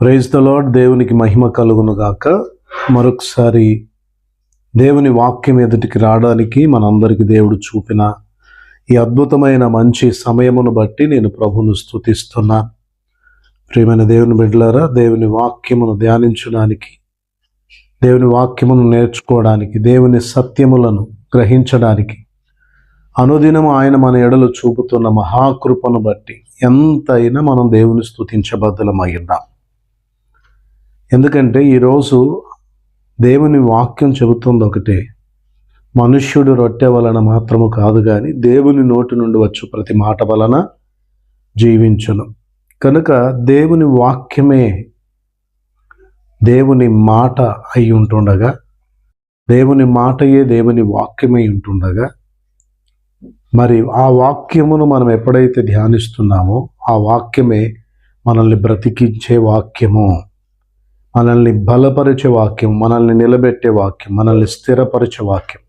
Praise the lord దేవునికి మహిమ కలుగును గాక. మరొకసారి దేవుని వాక్యం ఎదుటికి రావడానికి మనందరికీ దేవుడు చూపిన ఈ అద్భుతమైన మంచి సమయమును బట్టి నేను ప్రభును స్థుతిస్తున్నా ప్రియమైన దేవుని బిడ్డలారా దేవుని వాక్యమును ధ్యానించడానికి దేవుని వాక్యమును నేర్చుకోవడానికి దేవుని సత్యములను గ్రహించడానికి అనుదినం ఆయన మన ఎడలు చూపుతున్న మహాకృపను బట్టి ఎంతైనా మనం దేవుని స్తుతించబద్దలమై ఉన్నాం ఎందుకంటే ఈరోజు దేవుని వాక్యం చెబుతుంది ఒకటే. మనుష్యుడు రొట్టె వలన మాత్రము కాదు కానీ దేవుని నోటి నుండి వచ్చు ప్రతి మాట వలన జీవించును. కనుక దేవుని వాక్యమే దేవుని మాట అయి ఉంటుండగా దేవుని మాటయే దేవుని వాక్యమై ఉంటుండగా మరి ఆ వాక్యమును మనం ఎప్పుడైతే ధ్యానిస్తున్నామో ఆ వాక్యమే మనల్ని బ్రతికించే వాక్యము. మనల్ని బలపరిచే వాక్యం మనల్ని నిలబెట్టే వాక్యం మనల్ని స్థిరపరిచే వాక్యం.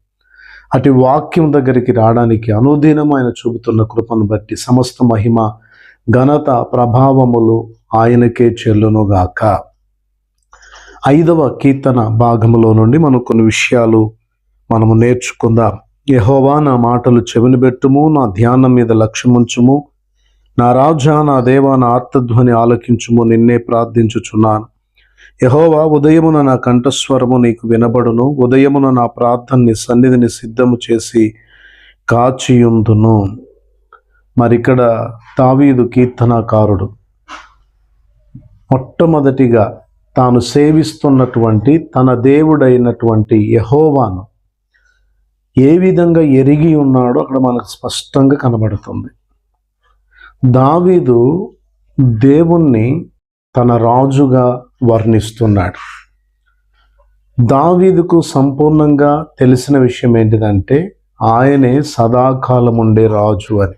అటు వాక్యం దగ్గరికి రావడానికి అనుదినం ఆయన చూపుతున్న కృపను బట్టి సమస్త మహిమ ఘనత ప్రభావములు ఆయనకే చెల్లునుగాక. ఐదవ కీర్తన భాగములో నుండి మనం కొన్ని విషయాలు మనము నేర్చుకుందాం. యహోవా నా మాటలు చెవినబెట్టుము నా ధ్యానం మీద లక్ష్యముంచుము నా రాజా నా దేవా నా ఆర్తధ్వని ఆలకించుము నిన్నే ప్రార్థించుచున్నాను. యహోవా ఉదయమున నా కంఠస్వరము నీకు వినబడును. ఉదయమున నా ప్రార్థనని సన్నిధిని సిద్ధము చేసి కాచియుందును. మరి ఇక్కడ తావీదు కీర్తనాకారుడు. మొట్టమొదటిగా తాను సేవిస్తున్నటువంటి తన దేవుడైనటువంటి యహోవాను ఏ విధంగా ఎరిగి ఉన్నాడో అక్కడ మనకు స్పష్టంగా కనబడుతుంది. దావీదు దేవుణ్ణి తన రాజుగా వర్ణిస్తున్నాడు. దావీదుకు సంపూర్ణంగా తెలిసిన విషయం ఏంటిదంటే ఆయనే సదాకాలం ఉండే రాజు అని.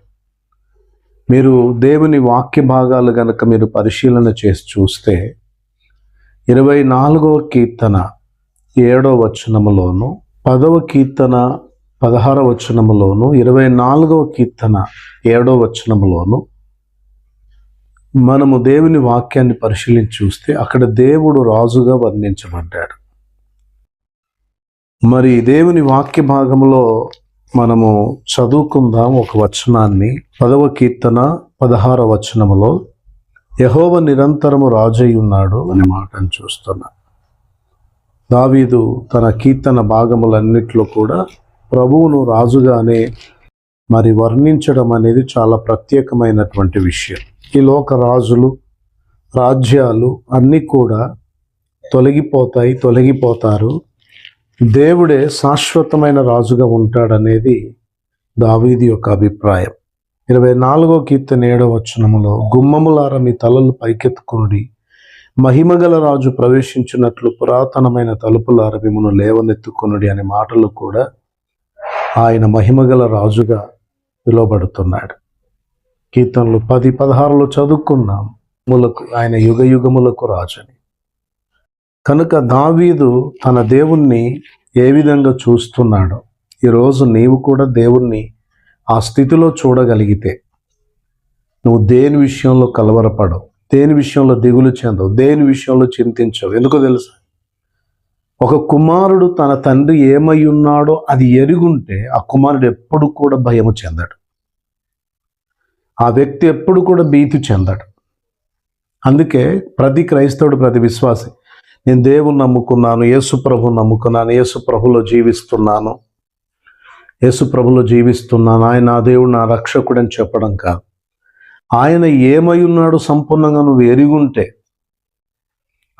మీరు దేవుని వాక్య భాగాలు గనక మీరు పరిశీలన చేసి చూస్తే ఇరవై నాలుగవ కీర్తన ఏడవ వచనములోను పదవ కీర్తన పదహార వచనములోను ఇరవై నాలుగవ కీర్తన ఏడవ వచనములోను మనము దేవుని వాక్యాన్ని పరిశీలించి చూస్తే అక్కడ దేవుడు రాజుగా వర్ణించబడ్డాడు. మరి దేవుని వాక్య భాగంలో మనము చదువుకుందాం ఒక వచనాన్ని. పదవ కీర్తన పదహార వచనములో యహోవ నిరంతరము రాజై ఉన్నాడు అనే మాటను చూస్తున్నా. దావీదు తన కీర్తన భాగములన్నిట్లో కూడా ప్రభువును రాజుగానే మరి వర్ణించడం అనేది చాలా ప్రత్యేకమైనటువంటి విషయం. ఈ లోక రాజులు రాజ్యాలు అన్నీ కూడా తొలగిపోతాయి తొలగిపోతారు. దేవుడే శాశ్వతమైన రాజుగా ఉంటాడనేది దావీది యొక్క అభిప్రాయం. ఇరవై నాలుగో కీర్తన ఏడవ వచనములో గుమ్మములార మీ తలలు పైకెత్తుకుని మహిమగల రాజు ప్రవేశించినట్లు పురాతనమైన తలుపులార మిమ్మను లేవనెత్తుకునుడి అనే మాటలు కూడా ఆయన మహిమగల రాజుగా పిలువబడుతున్నాడు. కీర్తనలు పది పదహారులో చదువుకున్నాం. ములకు ఆయన యుగ యుగములకు రాజని. కనుక దావీదు తన దేవుణ్ణి ఏ విధంగా చూస్తున్నాడో ఈరోజు నీవు కూడా దేవుణ్ణి ఆ స్థితిలో చూడగలిగితే నువ్వు దేని విషయంలో కలవరపడవు దేని విషయంలో దిగులు చెందవు దేని విషయంలో చింతించవు. ఎందుకో తెలుసా? ఒక కుమారుడు తన తండ్రి ఏమై ఉన్నాడో అది ఎరుగుంటే ఆ కుమారుడు ఎప్పుడు కూడా భయము చెందడు. ఆ వ్యక్తి ఎప్పుడు కూడా భీతి చెందడు. అందుకే ప్రతి క్రైస్తవుడు ప్రతి విశ్వాసి నేను దేవుని నమ్ముకున్నాను యేసు ప్రభు నమ్ముకున్నాను యేసు ప్రభులో జీవిస్తున్నాను యేసు ప్రభులో జీవిస్తున్నాను ఆయన నా దేవుడు నా రక్షకుడు అని చెప్పడం కాదు. ఆయన ఏమై ఉన్నాడు సంపూర్ణంగా నువ్వు ఎరిగుంటే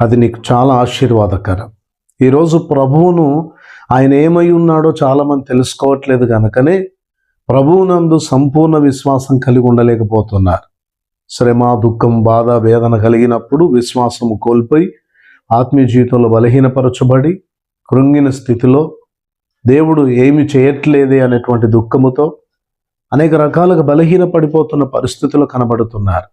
అది నీకు చాలా ఆశీర్వాదకరం. ఈరోజు ప్రభువును ఆయన ఏమై ఉన్నాడో చాలామంది తెలుసుకోవట్లేదు కనుకనే ప్రభువునందు సంపూర్ణ విశ్వాసం కలిగి ఉండలేకపోతున్నారు. శ్రమ దుఃఖం బాధ వేదన కలిగినప్పుడు విశ్వాసము కోల్పోయి ఆత్మీయ జీవితంలో బలహీనపరచబడి కృంగిన స్థితిలో దేవుడు ఏమి చేయట్లేదే అనేటువంటి దుఃఖముతో అనేక రకాలుగా బలహీనపడిపోతున్న పరిస్థితులు కనబడుతున్నారు.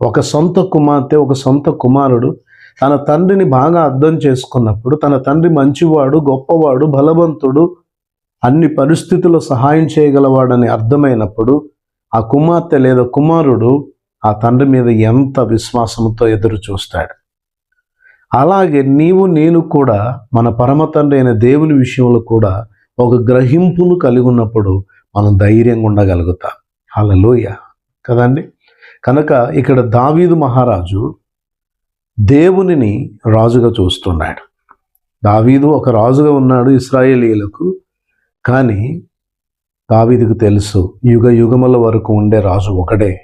ఒక సొంత కుమార్తె ఒక సొంత కుమారుడు తన తండ్రిని బాగా అర్థం చేసుకున్నప్పుడు తన తండ్రి మంచివాడు గొప్పవాడు బలవంతుడు అన్ని పరిస్థితుల్లో సహాయం చేయగలవాడని అర్థమైనప్పుడు ఆ కుమార్తె లేదా కుమారుడు ఆ తండ్రి మీద ఎంత విశ్వాసంతో ఎదురు చూస్తాడు. అలాగే నీవు నేను కూడా మన పరమ తండ్రి అయిన దేవుని విషయంలో కూడా ఒక గ్రహింపును కలిగి ఉన్నప్పుడు మనం ధైర్యంగా ఉండగలుగుతాం. హల్లెలూయ. కదండి? కనుక ఇక్కడ దావీదు మహారాజు దేవునిని రాజుగా చూస్తున్నాడు. దావీదు ఒక రాజుగా ఉన్నాడు ఇస్రాయేలీలకు కానీ దావీదుకు తెలుసు యుగ యుగముల వరకు ఉండే రాజు ఒకడే.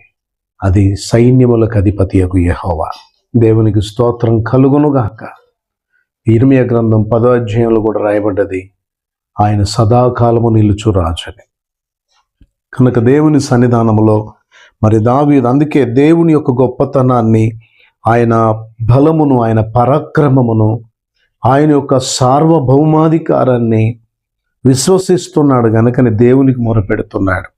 అది సైన్యములకు అధిపతి అగు యహోవా. దేవునికి స్తోత్రం కలుగునుగాక ఇర్మియ గ్రంథం పదో అధ్యాయంలో కూడా రాయబడ్డది ఆయన సదాకాలము నిలుచు రాజని. కనుక దేవుని సన్నిధానములో మరి దావీదు అందుకే దేవుని యొక్క గొప్పతనాన్ని ఆయన బలమును ఆయన పరాక్రమమును ఆయన యొక్క సార్వభౌమాధికారాన్ని విశ్వసిస్తున్నాడు గనుకని దేవునికి మొరపెడుతున్నాడు.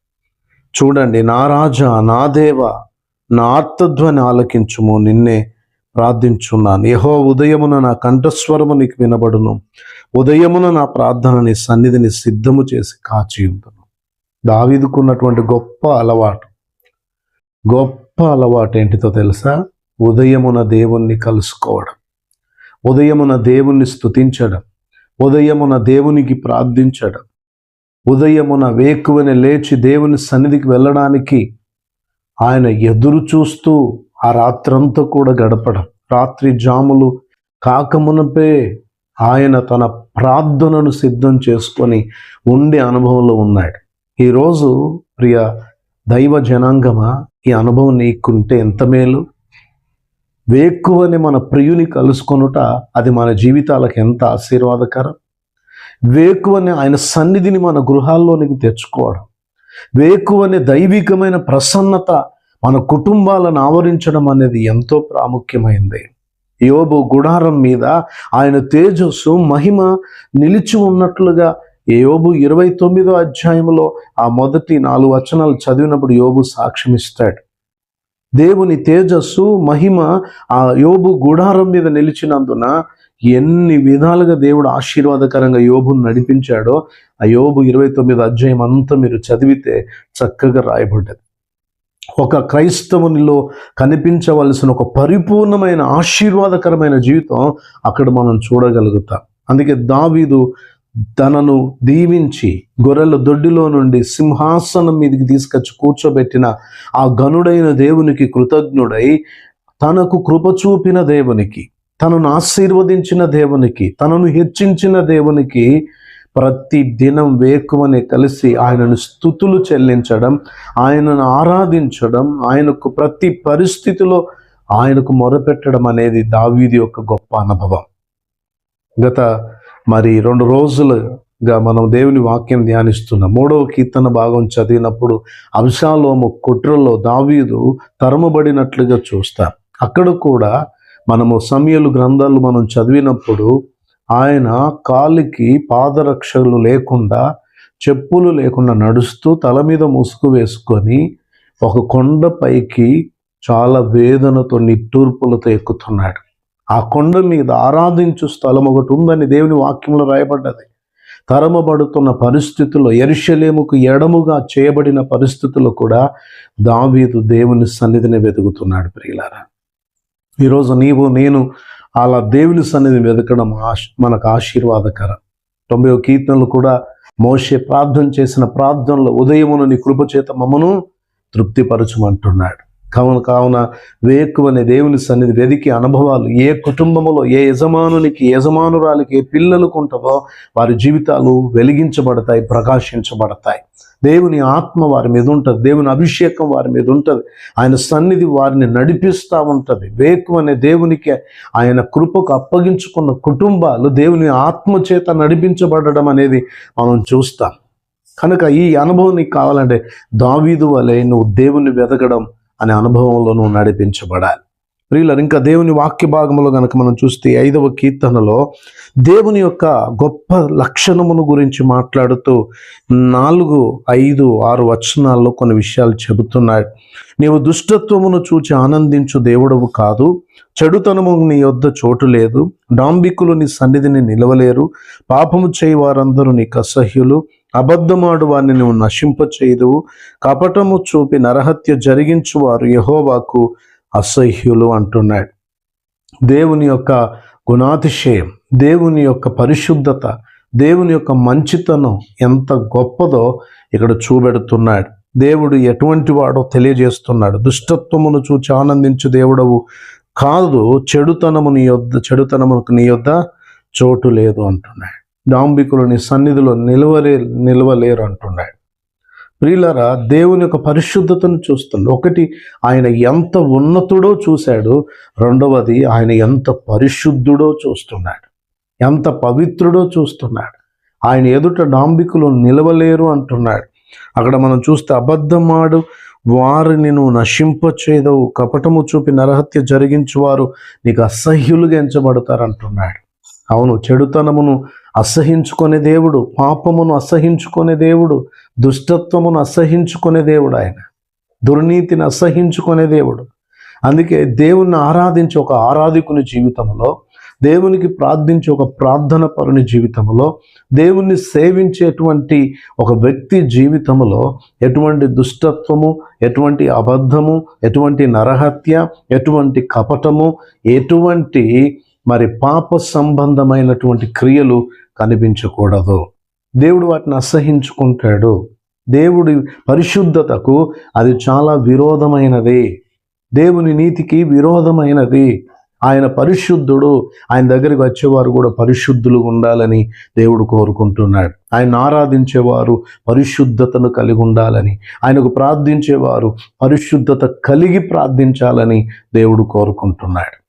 చూడండి నా రాజా నా దేవ నా ఆత్మధ్వని ఆలకించుము నిన్నే ప్రార్థించున్నాను. యహో ఉదయమున నా కంఠస్వరము నీకు వినబడును. ఉదయమున నా ప్రార్థనని సన్నిధిని సిద్ధము చేసి కాచి ఉంటును దావీదుకున్నటువంటి గొప్ప అలవాటు. గొప్ప అలవాటు ఏంటితో తెలుసా? ఉదయమున దేవుణ్ణి కలుసుకోవడం. ఉదయమున దేవుణ్ణి స్తుతించడం. ఉదయమున దేవునికి ప్రార్థించడం. ఉదయమున వేకువని లేచి దేవుని సన్నిధికి వెళ్ళడానికి ఆయన ఎదురు చూస్తూ ఆ రాత్రంతా కూడా గడపడం. రాత్రి జాములు కాకమునపే ఆయన తన ప్రార్థనను సిద్ధం చేసుకొని ఉండే అనుభవంలో ఉన్నాడు. ఈరోజు ప్రియ దైవ జనాంగమా ఈ అనుభవం నీకుంటే ఎంత మేలు? వేక్కువని మన ప్రియుని కలుసుకొనుట అది మన జీవితాలకు ఎంత ఆశీర్వాదకరం? వేకువని ఆయన సన్నిధిని మన గృహాల్లోనికి తెచ్చుకోవడం. వేకువని దైవికమైన ప్రసన్నత మన కుటుంబాలను ఆవరించడం అనేది ఎంతో ప్రాముఖ్యమైంది. యోబు గుడారం మీద ఆయన తేజస్సు మహిమ నిలిచి ఉన్నట్లుగా యోబు ఇరవై తొమ్మిదో అధ్యాయంలో ఆ మొదటి నాలుగు వచనాలు చదివినప్పుడు యోబు సాక్ష్యం ఇస్తాడు దేవుని తేజస్సు మహిమ ఆ యోబు గుడారం మీద నిలిచినందున ఎన్ని విధాలుగా దేవుడు ఆశీర్వాదకరంగా యోబును నడిపించాడో ఆ యోబు ఇరవై తొమ్మిది అధ్యాయం అంతా మీరు చదివితే చక్కగా రాయబడ్డది. ఒక క్రైస్తవునిలో కనిపించవలసిన ఒక పరిపూర్ణమైన ఆశీర్వాదకరమైన జీవితం అక్కడ మనం చూడగలుగుతాం. అందుకే దావీదు తనను దీవించి గొర్రెల దొడ్డిలో నుండి సింహాసనం మీదకి తీసుకొచ్చి కూర్చోబెట్టిన ఆ గనుడైన దేవునికి కృతజ్ఞుడై తనకు కృప చూపిన దేవునికి తనను ఆశీర్వదించిన దేవునికి తనను హెచ్చించిన దేవునికి ప్రతి దినం వేకువని కలిసి ఆయనను స్థుతులు చెల్లించడం ఆయనను ఆరాధించడం ఆయనకు ప్రతి పరిస్థితిలో ఆయనకు మొరపెట్టడం అనేది దావీది యొక్క గొప్ప అనుభవం. గత మరి రెండు రోజులుగా మనం దేవుని వాక్యం ధ్యానిస్తున్నాం మూడవ కీర్తన భాగం చదివినప్పుడు అంశాలోము కుట్రలో దావీదు తరమబడినట్లుగా చూస్తాం. అక్కడ కూడా మనము సమయలు గ్రంథాలు మనం చదివినప్పుడు ఆయన కాలికి పాదరక్షలు లేకుండా చెప్పులు లేకుండా నడుస్తూ తల మీద ముసుగు వేసుకొని ఒక కొండ పైకి చాలా వేదనతో నిట్టూర్పులతో ఎక్కుతున్నాడు. ఆ కొండ మీద ఆరాధించు స్థలం ఒకటి ఉందని దేవుని వాక్యంలో రాయబడ్డది. తరమబడుతున్న పరిస్థితుల్లో ఎరుషలేముకు ఎడముగా చేయబడిన పరిస్థితుల్లో కూడా దావీదు దేవుని సన్నిధిని వెతుకుతున్నాడు ప్రియులారా. ఈరోజు నీవు నేను అలా దేవుని సన్నిధిని వెతకడం ఆశ మనకు ఆశీర్వాదకరం. తొంభై కీర్తనలు కూడా మోసే ప్రార్థన చేసిన ప్రార్థనలో ఉదయమున నీ కృపచేత మమ్మను తృప్తిపరచమంటున్నాడు. కావున కావున వేకువనే దేవుని సన్నిధి వెదికి అనుభవాలు ఏ కుటుంబంలో ఏ యజమానునికి యజమానురాలికి ఏ పిల్లలకు ఉంటుందో వారి జీవితాలు వెలిగించబడతాయి ప్రకాశించబడతాయి. దేవుని ఆత్మ వారి మీద ఉంటుంది దేవుని అభిషేకం వారి మీద ఉంటుంది ఆయన సన్నిధి వారిని నడిపిస్తూ ఉంటుంది. వేకు అనే దేవునికి ఆయన కృపకు అప్పగించుకున్న కుటుంబాలు దేవుని ఆత్మ చేత నడిపించబడడం అనేది మనం చూస్తాం. కనుక ఈ అనుభవం నీకు కావాలంటే దావీదు వలె నువ్వు దేవుని వెతకడం అనే అనుభవంలోనూ నడిపించబడాలి. ప్రియులను ఇంకా దేవుని వాక్య భాగంలో కనుక మనం చూస్తే ఐదవ కీర్తనలో దేవుని యొక్క గొప్ప లక్షణమును గురించి మాట్లాడుతూ నాలుగు ఐదు ఆరు వచనాల్లో కొన్ని విషయాలు చెబుతున్నాడు. నీవు దుష్టత్వమును చూచి ఆనందించు దేవుడవు కాదు చెడుతనము నీ యొద్ద చోటు లేదు డాంబికులు నీ సన్నిధిని నిలవలేరు పాపము చేయి వారందరూ నీకు అసహ్యులు అబద్ధమాడు వారిని నువ్వు నశింపచేయదువు. కపటము చూపి నరహత్య జరిగించువారు యహోవాకు అసహ్యులు అంటున్నాడు. దేవుని యొక్క గుణాతిశయం దేవుని యొక్క పరిశుద్ధత దేవుని యొక్క మంచితనం ఎంత గొప్పదో ఇక్కడ చూపెడుతున్నాడు. దేవుడు ఎటువంటి వాడో తెలియజేస్తున్నాడు. దుష్టత్వమును చూచి ఆనందించు దేవుడవు కాదు చెడుతనము నీ యొద్ద చెడుతనమునకు నీ యొద్ద చోటు లేదు అంటున్నాడు. డాంబికులు నీ సన్నిధిలో నిలవలే నిలవలేరు అంటున్నాడు ప్రియులరా దేవుని యొక్క పరిశుద్ధతను చూస్తుంది ఒకటి ఆయన ఎంత ఉన్నతుడో చూశాడు. రెండవది ఆయన ఎంత పరిశుద్ధుడో చూస్తున్నాడు. ఎంత పవిత్రుడో చూస్తున్నాడు. ఆయన ఎదుట డాంబికులు నిలవలేరు అంటున్నాడు. అక్కడ మనం చూస్తే అబద్ధమాడు వారిని నువ్వు నశింపచేదవు కపటము చూపి నరహత్య జరిగించువారు నీకు అసహ్యులుగా ఎంచబడతారు అంటున్నాడు అవును చెడుతనమును అసహించుకునే దేవుడు పాపమును అసహించుకునే దేవుడు దుష్టత్వమును అసహించుకునే దేవుడు ఆయన. దుర్నీతిని అసహించుకునే దేవుడు. అందుకే దేవుణ్ణి ఆరాధించే ఒక ఆరాధికుని జీవితంలో దేవునికి ప్రార్థించే ఒక ప్రార్థన పరుని జీవితంలో దేవుణ్ణి సేవించేటువంటి ఒక వ్యక్తి జీవితంలో ఎటువంటి దుష్టత్వము ఎటువంటి అబద్ధము ఎటువంటి నరహత్య ఎటువంటి కపటము ఎటువంటి మరి పాప సంబంధమైనటువంటి క్రియలు కనిపించకూడదు. దేవుడు వాటిని అసహించుకుంటాడు. దేవుడి పరిశుద్ధతకు అది చాలా విరోధమైనది. దేవుని నీతికి విరోధమైనది. ఆయన పరిశుద్ధుడు ఆయన దగ్గరికి వచ్చేవారు కూడా పరిశుద్ధులు ఉండాలని దేవుడు కోరుకుంటున్నాడు. ఆయన ఆరాధించేవారు పరిశుద్ధతను కలిగి ఉండాలని ఆయనకు ప్రార్థించేవారు పరిశుద్ధత కలిగి ప్రార్థించాలని దేవుడు కోరుకుంటున్నాడు.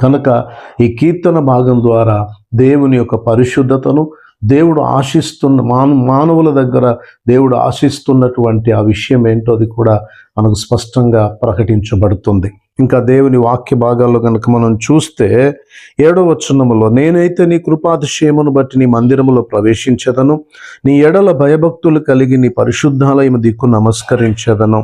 కనుక ఈ కీర్తన భాగం ద్వారా దేవుని యొక్క పరిశుద్ధతను దేవుడు ఆశిస్తున్న మాను మానవుల దగ్గర దేవుడు ఆశిస్తున్నటువంటి ఆ విషయం ఏంటో అది కూడా మనకు స్పష్టంగా ప్రకటించబడుతుంది. ఇంకా దేవుని వాక్య భాగాల్లో కనుక మనం చూస్తే ఏడవ వచనములో నేనైతే నీ కృపాతిశయమును బట్టి నీ మందిరములో ప్రవేశించదను నీ ఎడల భయభక్తులు కలిగి నీ పరిశుద్ధాలయము దిక్కు నమస్కరించదను.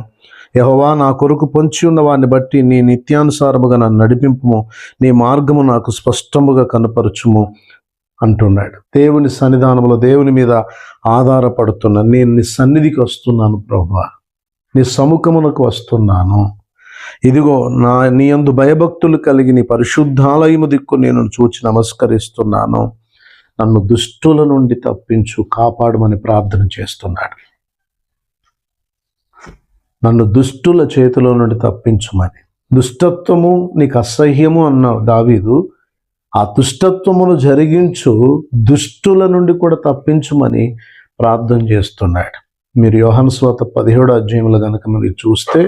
యహోవా నా కొరకు పొంచి ఉన్న వారిని బట్టి నీ నిత్యానుసారముగా నన్ను నడిపింపుము నీ మార్గము నాకు స్పష్టముగా కనపరచుము అంటున్నాడు. దేవుని సన్నిధానంలో దేవుని మీద ఆధారపడుతున్నా నేను నీ సన్నిధికి వస్తున్నాను ప్రభా. నీ సముఖమునకు వస్తున్నాను. ఇదిగో నా నీ యందు భయభక్తులు కలిగి నీ పరిశుద్ధాలయము దిక్కు నేను చూచి నమస్కరిస్తున్నాను. నన్ను దుష్టుల నుండి తప్పించు కాపాడమని ప్రార్థన చేస్తున్నాడు. నన్ను దుష్టుల చేతిలో నుండి తప్పించుమని. దుష్టత్వము నీకు అసహ్యము అన్నావు దావీదు. ఆ దుష్టత్వమును జరిగించు దుష్టుల నుండి కూడా తప్పించుమని ప్రార్థన చేస్తున్నాడు. మీరు యోహన్స్వాత పదిహేడు అధ్యాయంలో కనుక మీరు చూస్తే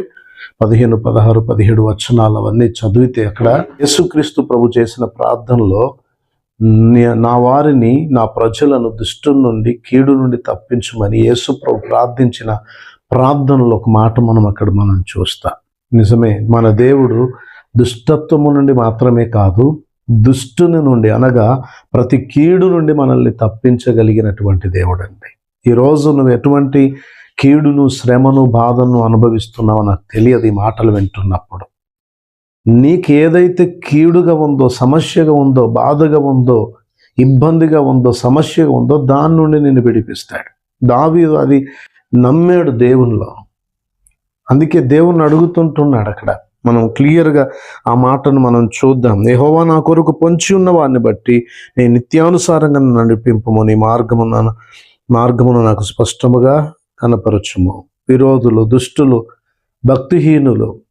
పదిహేను పదహారు పదిహేడు వచనాలు అవన్నీ చదివితే అక్కడ యేసుక్రీస్తు ప్రభు చేసిన ప్రార్థనలో నా వారిని నా ప్రజలను దుష్టు నుండి కీడు నుండి తప్పించమని యేసు ప్రభు ప్రార్థించిన ప్రార్థనలో ఒక మాట మనం అక్కడ మనం చూస్తాం. నిజమే మన దేవుడు దుష్టత్వము నుండి మాత్రమే కాదు దుష్టుని నుండి అనగా ప్రతి కీడు నుండి మనల్ని తప్పించగలిగినటువంటి దేవుడు అండి ఈరోజు నువ్వు ఎటువంటి కీడును శ్రమను బాధను అనుభవిస్తున్నావో నాకు తెలియదు ఈ మాటలు వింటున్నప్పుడు. నీకు ఏదైతే కీడుగా ఉందో సమస్యగా ఉందో బాధగా ఉందో ఇబ్బందిగా ఉందో సమస్యగా ఉందో దాని నుండి నిన్ను విడిపిస్తాడు. దావి అది నమ్మాడు దేవునిలో. అందుకే దేవుణ్ణి అడుగుతుంటున్నాడు అక్కడ. మనం క్లియర్గా ఆ మాటను మనం చూద్దాం. ఏహోవా నా కొరకు పొంచి ఉన్న వారిని బట్టి నేను నిత్యానుసారంగా నన్ను నడిపింపము. నీ మార్గమున మార్గమును నాకు స్పష్టముగా కనపరచుము. విరోధులు దుష్టులు భక్తిహీనులు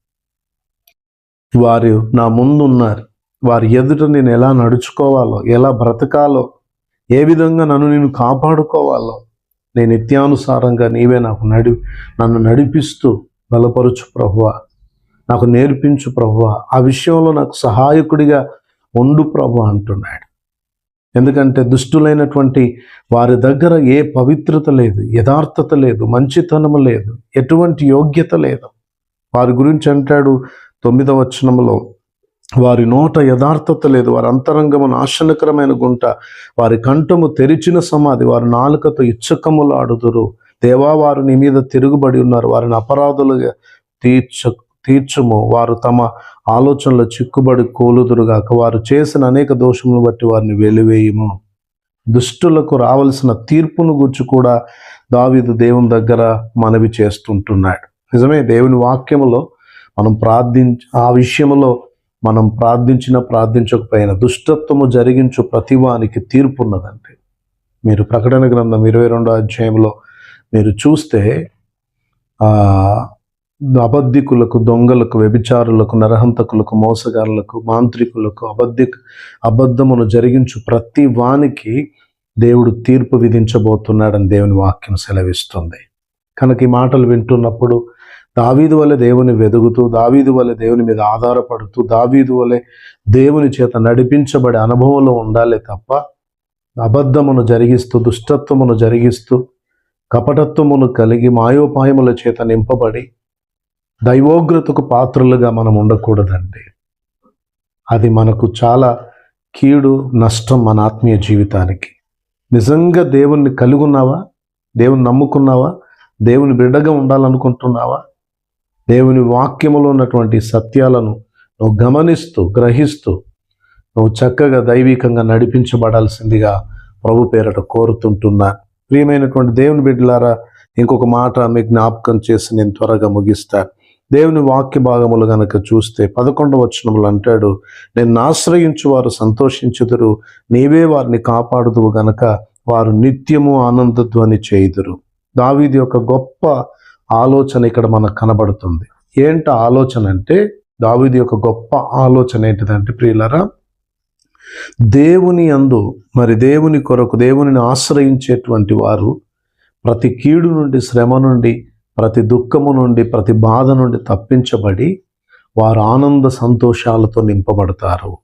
వారు నా ముందు ఉన్నారు వారి ఎదుట నేను ఎలా నడుచుకోవాలో ఎలా బ్రతకాలో ఏ విధంగా నన్ను నేను కాపాడుకోవాలో నేను నిత్యానుసారంగా నీవే నాకు నడి నన్ను నడిపిస్తూ బలపరుచు ప్రభువ. నాకు నేర్పించు ప్రభువ. ఆ విషయంలో నాకు సహాయకుడిగా ఉండు ప్రభు అంటున్నాడు. ఎందుకంటే దుష్టులైనటువంటి వారి దగ్గర ఏ పవిత్రత లేదు యథార్థత లేదు మంచితనము లేదు ఎటువంటి యోగ్యత లేదు. వారి గురించి అంటాడు తొమ్మిదవ వచనములో వారి నోట యథార్థత లేదు వారి అంతరంగము నాశనకరమైన గుంట. వారి కంఠము తెరిచిన సమాధి వారి నాలుకతో ఇచ్చకములాడుదురు. దేవా వారు నీ మీద తిరుగుబడి ఉన్నారు వారిని అపరాధులుగా తీర్చ తీర్చుము. వారు తమ ఆలోచనలో చిక్కుబడి కోలుదురుగాక వారు చేసిన అనేక దోషములను బట్టి వారిని వెలివేయము. దుష్టులకు రావలసిన తీర్పును గుర్చి కూడా దావీదు దేవుని దగ్గర మనవి చేస్తుంటున్నాడు. నిజమే దేవుని వాక్యములో మనం ప్రార్థించ ఆ విషయంలో మనం ప్రార్థించిన ప్రార్థించకపోయినా దుష్టత్వము జరిగించు ప్రతివానికి తీర్పు ఉన్నదండి మీరు ప్రకటన గ్రంథం ఇరవై రెండో అధ్యాయంలో మీరు చూస్తే అబద్ధికులకు దొంగలకు వ్యభిచారులకు నరహంతకులకు మోసగారులకు మాంత్రికులకు అబద్ధి అబద్ధమును జరిగించు ప్రతి వానికి దేవుడు తీర్పు విధించబోతున్నాడని దేవుని వాక్యం సెలవిస్తుంది. కనుక ఈ మాటలు వింటున్నప్పుడు దావీదు వల్ల దేవుని వెదుగుతూ దావీదు వలె దేవుని మీద ఆధారపడుతూ దావీదు వలె దేవుని చేత నడిపించబడే అనుభవంలో ఉండాలి తప్ప అబద్ధమును జరిగిస్తూ దుష్టత్వమును జరిగిస్తూ కపటత్వమును కలిగి మాయోపాయముల చేత నింపబడి దైవోగ్రతకు పాత్రలుగా మనం ఉండకూడదండి. అది మనకు చాలా కీడు నష్టం మన ఆత్మీయ జీవితానికి. నిజంగా దేవుణ్ణి కలిగి ఉన్నావా దేవుని నమ్ముకున్నావా? దేవుని బిడ్డగా ఉండాలనుకుంటున్నావా? దేవుని వాక్యములో ఉన్నటువంటి సత్యాలను నువ్వు గమనిస్తూ గ్రహిస్తూ నువ్వు చక్కగా దైవికంగా నడిపించబడాల్సిందిగా ప్రభు పేరట కోరుతుంటున్నా. ప్రియమైనటువంటి దేవుని బిడ్డలారా ఇంకొక మాట మీకు జ్ఞాపకం చేసి నేను త్వరగా ముగిస్తా. దేవుని వాక్య భాగములు గనక చూస్తే పదకొండవ వచనములు అంటాడు నేను ఆశ్రయించు వారు సంతోషించుదురు నీవే వారిని కాపాడుదువు గనక వారు నిత్యము ఆనందధ్వని చేయుదురు. దావీది యొక్క గొప్ప ఆలోచన ఇక్కడ మనకు కనబడుతుంది. ఏంట ఆలోచన అంటే దావిది యొక్క గొప్ప ఆలోచన ఏంటిదంటే ప్రియులరా దేవుని అందు మరి దేవుని కొరకు దేవునిని ఆశ్రయించేటువంటి వారు ప్రతి కీడు నుండి శ్రమ నుండి ప్రతి దుఃఖము నుండి ప్రతి బాధ నుండి తప్పించబడి వారు ఆనంద సంతోషాలతో నింపబడతారు.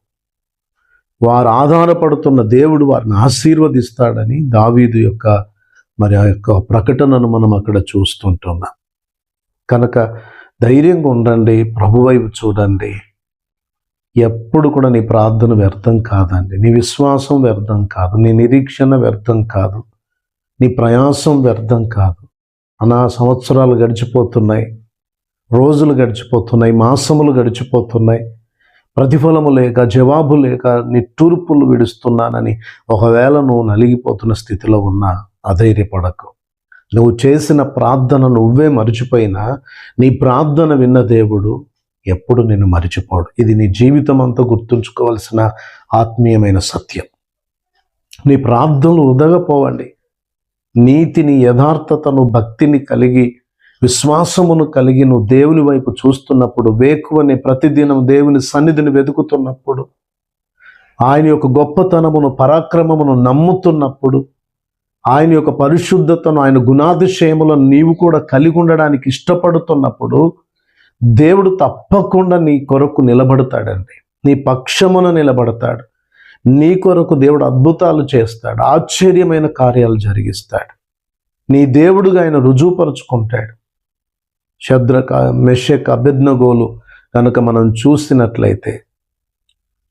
వారు ఆధారపడుతున్న దేవుడు వారిని ఆశీర్వదిస్తాడని దావీదు యొక్క మరి ఆ యొక్క ప్రకటనను మనం అక్కడ చూస్తుంటున్నాం. కనుక ధైర్యంగా ఉండండి ప్రభువైపు చూడండి. ఎప్పుడు కూడా నీ ప్రార్థన వ్యర్థం కాదండి. నీ విశ్వాసం వ్యర్థం కాదు. నీ నిరీక్షణ వ్యర్థం కాదు. నీ ప్రయాసం వ్యర్థం కాదు. అనా సంవత్సరాలు గడిచిపోతున్నాయి. రోజులు గడిచిపోతున్నాయి. మాసములు గడిచిపోతున్నాయి. ప్రతిఫలము లేక జవాబు లేక నిట్టూర్పులు విడుస్తున్నానని ఒకవేళ నువ్వు నలిగిపోతున్న స్థితిలో ఉన్నా అధైర్యపడకు. నువ్వు చేసిన ప్రార్థన నువ్వే మరిచిపోయినా నీ ప్రార్థన విన్న దేవుడు ఎప్పుడు నిన్ను మరిచిపోడు. ఇది నీ జీవితం అంతా గుర్తుంచుకోవాల్సిన ఆత్మీయమైన సత్యం. నీ ప్రార్థనలు ఉదగపోవండి నీతిని యథార్థతను భక్తిని కలిగి విశ్వాసమును కలిగి నువ్వు దేవుని వైపు చూస్తున్నప్పుడు వేకువని ప్రతిదినం దేవుని సన్నిధిని వెతుకుతున్నప్పుడు ఆయన యొక్క గొప్పతనమును పరాక్రమమును నమ్ముతున్నప్పుడు ఆయన యొక్క పరిశుద్ధతను ఆయన గుణాతిశయములను నీవు కూడా కలిగి ఉండడానికి ఇష్టపడుతున్నప్పుడు దేవుడు తప్పకుండా నీ కొరకు నిలబడతాడండి. నీ పక్షమున నిలబడతాడు. నీ కొరకు దేవుడు అద్భుతాలు చేస్తాడు. ఆశ్చర్యమైన కార్యాలు జరిగిస్తాడు. నీ దేవుడుగా ఆయన రుజువుపరుచుకుంటాడు. శద్రక మెషక్ అభిజ్ఞగోలు కనుక మనం చూసినట్లయితే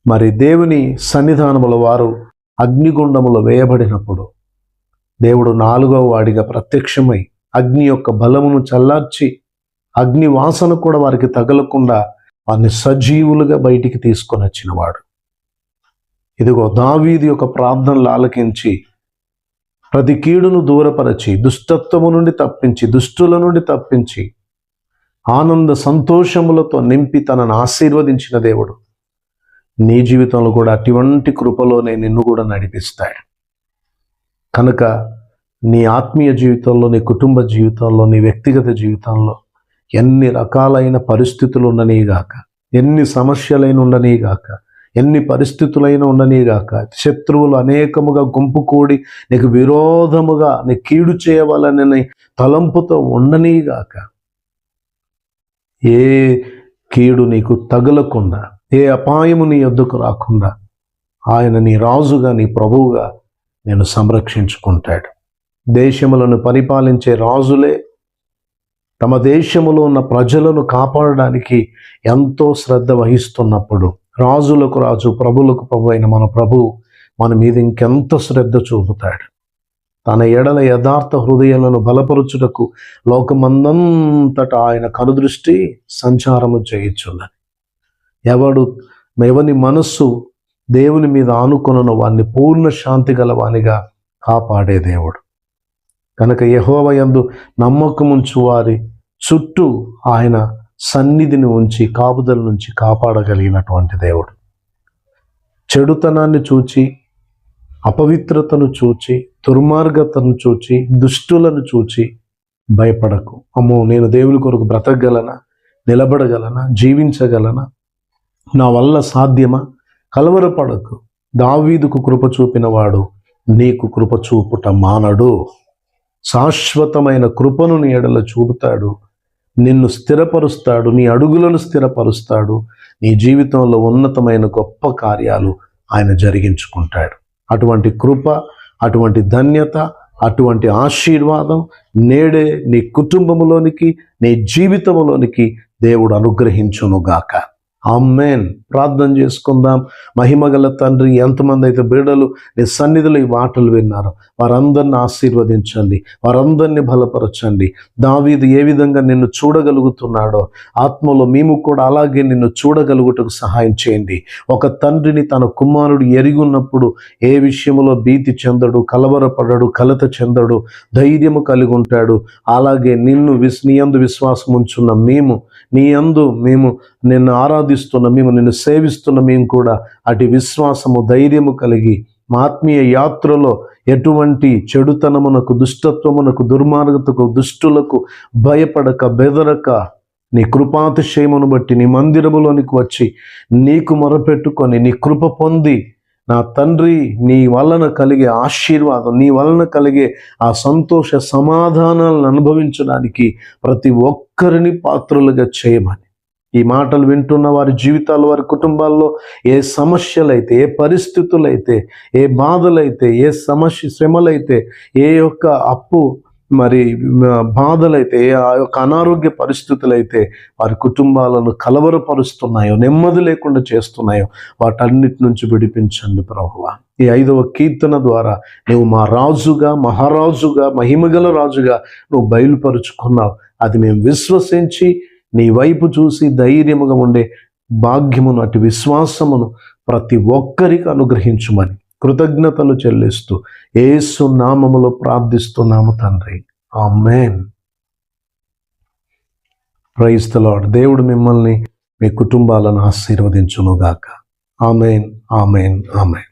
మరి దేవుని సన్నిధానముల వారు అగ్నిగుండములో వేయబడినప్పుడు దేవుడు నాలుగో వాడిగా ప్రత్యక్షమై అగ్ని యొక్క బలమును చల్లార్చి అగ్ని వాసన కూడా వారికి తగలకుండా వారిని సజీవులుగా బయటికి తీసుకొని వచ్చినవాడు. ఇదిగో దావీది యొక్క ప్రార్థనలు ఆలకించి ప్రతి కీడును దూరపరచి దుష్టత్వము నుండి తప్పించి దుష్టుల నుండి తప్పించి ఆనంద సంతోషములతో నింపి తనను ఆశీర్వదించిన దేవుడు నీ జీవితంలో కూడా అటువంటి కృపలోనే నిన్ను కూడా నడిపిస్తాడు. కనుక నీ ఆత్మీయ జీవితంలో నీ కుటుంబ జీవితంలో నీ వ్యక్తిగత జీవితంలో ఎన్ని రకాలైన పరిస్థితులు ఉండనీగాక ఎన్ని సమస్యలైన ఉండనీగాక ఎన్ని పరిస్థితులైన ఉండనీగాక శత్రువులు అనేకముగా గుంపు కూడి నీకు విరోధముగా నీ కీడు చేయవాలని తలంపుతో ఉండనీగాక ఏ కీడు నీకు తగలకుండా ఏ అపాయము నీ ఎద్దుకు రాకుండా ఆయన నీ రాజుగా నీ ప్రభువుగా నేను సంరక్షించుకుంటాడు. దేశములను పరిపాలించే రాజులే తమ దేశములో ఉన్న ప్రజలను కాపాడడానికి ఎంతో శ్రద్ధ వహిస్తున్నప్పుడు రాజులకు రాజు ప్రభులకు ప్రభు అయిన మన ప్రభు మన మీద ఇంకెంత శ్రద్ధ చూపుతాడు. తన ఎడల యథార్థ హృదయాలను బలపరుచుటకు లోకమందంతట ఆయన కనుదృష్టి సంచారము చేయుచున్నది. ఎవడు ఎవని మనస్సు దేవుని మీద ఆనుకొనున్న వాణ్ణి పూర్ణ శాంతి గలవానిగా కాపాడే దేవుడు. కనుక యహోవయందు నమ్మకముంచు వారి చుట్టూ ఆయన సన్నిధిని ఉంచి కాపుదల నుంచి కాపాడగలిగినటువంటి దేవుడు. చెడుతనాన్ని చూచి అపవిత్రతను చూచి దుర్మార్గతను చూచి దుష్టులను చూచి భయపడకు. అమ్మో నేను దేవుని కొరకు బ్రతకగలనా? నిలబడగలనా? జీవించగలనా? నా వల్ల సాధ్యమా? కలవరపడకు. దావీదుకు కృప చూపినవాడు నీకు కృప చూపుట మానడు. శాశ్వతమైన కృపను నీ ఎడల చూపుతాడు. నిన్ను స్థిరపరుస్తాడు నీ అడుగులను స్థిరపరుస్తాడు. నీ జీవితంలో ఉన్నతమైన గొప్ప కార్యాలు ఆయన జరిగించుకుంటాడు. అటువంటి కృప అటువంటి ధన్యత అటువంటి ఆశీర్వాదం నేడే నీ కుటుంబములోనికి నీ జీవితంలోనికి దేవుడు అనుగ్రహించునుగాక. ఆమెన్. ప్రార్థన చేసుకుందాం. మహిమగల తండ్రి ఎంతమంది అయితే బిడ్డలు నీ సన్నిధిలో ఈ మాటలు విన్నారు. వారందరిని ఆశీర్వదించండి. వారందరిని బలపరచండి. దావీదు ఏ విధంగా నిన్ను చూడగలుగుతున్నాడో ఆత్మలో మేము కూడా అలాగే నిన్ను చూడగలుగుటకు సహాయం చేయండి. ఒక తండ్రిని తన కుమారుడు ఎరిగున్నప్పుడు ఏ విషయంలో భీతి చెందడు కలవరపడడు కలత చెందడు ధైర్యము కలిగి ఉంటాడు అలాగే నిన్ను విస్ నీ అందు విశ్వాసం ఉంచున్న మేము నీ యందు మేము నిన్ను ఆరాధిస్తున్న మేము నిన్ను సేవిస్తున్న మేము కూడా అటు విశ్వాసము ధైర్యము కలిగి మా ఆత్మీయ యాత్రలో ఎటువంటి చెడుతనమునకు దుష్టత్వమునకు దుర్మార్గతకు దుష్టులకు భయపడక బెదరక నీ కృపాతిశయమును బట్టి నీ మందిరములోనికి వచ్చి నీకు మొరపెట్టుకొని నీ కృప పొంది నా తండ్రి నీ వలన కలిగే ఆశీర్వాదం నీ వలన కలిగే ఆ సంతోష సమాధానాలను అనుభవించడానికి ప్రతి ఒక్కరిని పాత్రులుగా చేయమని. ఈ మాటలు వింటున్న వారి జీవితాలు వారి కుటుంబాల్లో ఏ సమస్యలైతే ఏ పరిస్థితులైతే ఏ బాధలైతే ఏ సమస్య శ్రమలైతే ఏ యొక్క అప్పు మరి బాధలైతే ఏ ఆ యొక్క అనారోగ్య పరిస్థితులైతే వారి కుటుంబాలను కలవరపరుస్తున్నాయో నెమ్మది లేకుండా చేస్తున్నాయో వాటన్నిటి నుంచి విడిపించండి ప్రభువ. ఈ ఐదవ కీర్తన ద్వారా నువ్వు మా రాజుగా మహారాజుగా మహిమగల రాజుగా నువ్వు బయలుపరుచుకున్నావు. అది మేము విశ్వసించి నీ వైపు చూసి ధైర్యముగా ఉండే భాగ్యమును అటు విశ్వాసమును ప్రతి ఒక్కరికి అనుగ్రహించుమని కృతజ్ఞతలు చెల్లిస్తూ ఏసు నామములో ప్రార్థిస్తున్నాము తండ్రి. ఆమెన్. Praise lord. దేవుడు మిమ్మల్ని మీ కుటుంబాలను ఆశీర్వదించునుగాక. Amen amen amen.